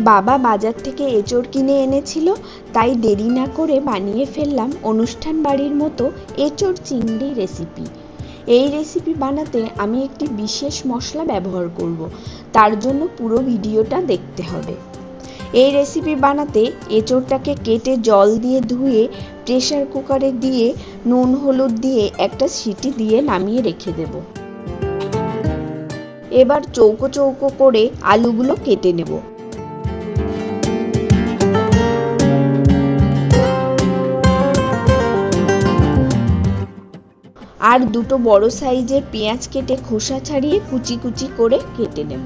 বাবা বাজার থেকে এঁচোড় কিনে এনেছিল, তাই দেরি না করে বানিয়ে ফেললাম অনুষ্ঠান বাড়ির মতো এঁচোড় চিংড়ি রেসিপি। এই রেসিপি বানাতে আমি একটি বিশেষ মশলা ব্যবহার করব, তার জন্য পুরো ভিডিওটা দেখতে হবে। এই রেসিপি বানাতে এঁচোড়টাকে কেটে জল দিয়ে ধুয়ে, প্রেসার কুকারে দিয়ে, নুন, হলুদ দিয়ে একটা সিটি দিয়ে নামিয়ে রেখে দেব। এবার চৌকো চৌকো করে আলুগুলো কেটে নেব। আর দুটো বড় সাইজের পেঁয়াজ কেটে খোসা ছাড়িয়ে কুচি কুচি করে কেটে নেব।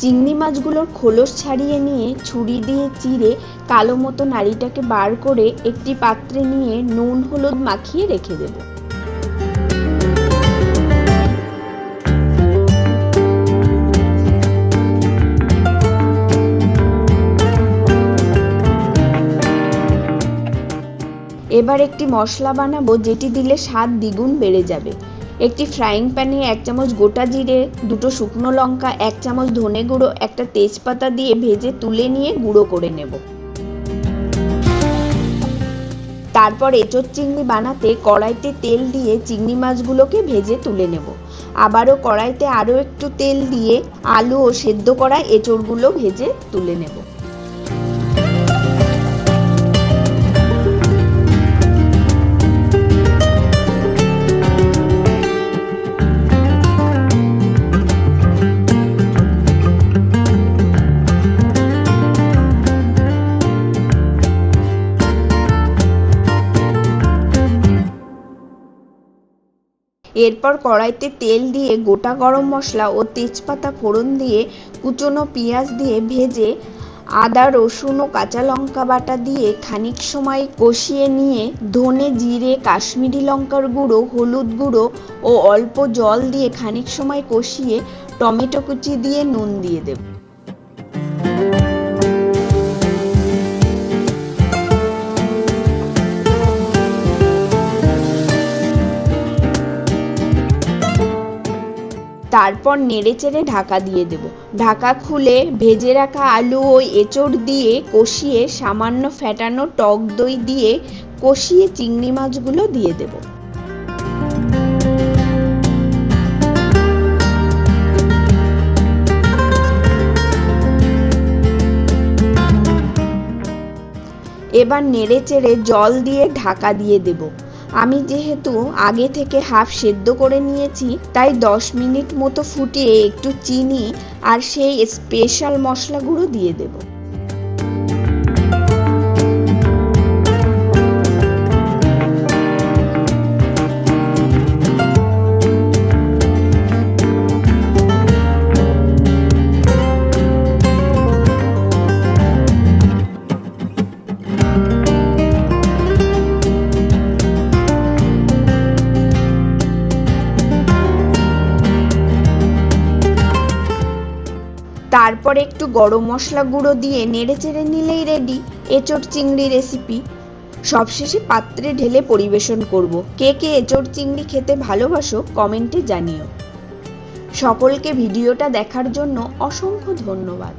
চিংড়ি মাছগুলোর খোলস ছাড়িয়ে নিয়ে ছুরি দিয়ে চিড়ে কালো মতো নাড়িটাকে বার করে একটি পাত্রে নিয়ে নুন, হলুদ মাখিয়ে রেখে দেবো। এবার একটি মশলা বানাবো যেটি দিলে স্বাদ দ্বিগুণ বেড়ে যাবে। একটি ফ্রাইং প্যানে এক চামচ গোটা জিরে, দুটো শুকনো লঙ্কা, এক চামচ ধনে গুঁড়ো, একটা তেজপাতা দিয়ে ভেজে তুলে নিয়ে গুঁড়ো করে নেব। তারপর এঁচোড় চিংড়ি বানাতে কড়াইতে তেল দিয়ে চিংড়ি মাছগুলোকে ভেজে তুলে নেব। আবারও কড়াইতে আরও একটু তেল দিয়ে আলু ও সেদ্ধ করা এঁচোড়গুলো ভেজে তুলে নেব। এরপর কড়াইতে তেল দিয়ে গোটা গরম মশলা ও তেজপাতা ফোড়ন দিয়ে কুচনো পেঁয়াজ দিয়ে ভেজে আদা, রসুন ও কাঁচা লঙ্কা বাটা দিয়ে খানিক সময় কষিয়ে নিয়ে ধনে, জিরে, কাশ্মীরি লঙ্কার গুঁড়ো, হলুদ গুঁড়ো ও অল্প জল দিয়ে খানিক সময় কষিয়ে টমেটো কুচি দিয়ে নুন দিয়ে দেব। তারপর নেড়েচেড়ে ঢাকা দিয়ে দেব। ঢাকা খুলে ভেজে রাখা আলু ও এঁচড় দিয়ে কষিয়ে সামান্য ফ্যাটানো টক দই দিয়ে কষিয়ে চিংড়ি মাছগুলো দিয়ে দেব। এবার নেড়ে চেড়ে জল দিয়ে ঢাকা দিয়ে দেব। আমি যেহেতু আগে থেকে হাফ সেদ্ধ করে নিয়েছি, তাই দশ মিনিট মতো ফুটিয়ে একটু চিনি আর সেই স্পেশাল মশলাগুলো দিয়ে দেবো। তারপর একটু গরম মশলা গুঁড়ো দিয়ে নেড়ে চেড়ে নিলেই রেডি এঁচোড় চিংড়ি রেসিপি সবশেষে পাত্রে ঢেলে পরিবেশন করব। কে কে এঁচোড় চিংড়ি খেতে ভালোবাসো কমেন্টে জানিও। সকলকে ভিডিওটা দেখার জন্য অসংখ্য ধন্যবাদ।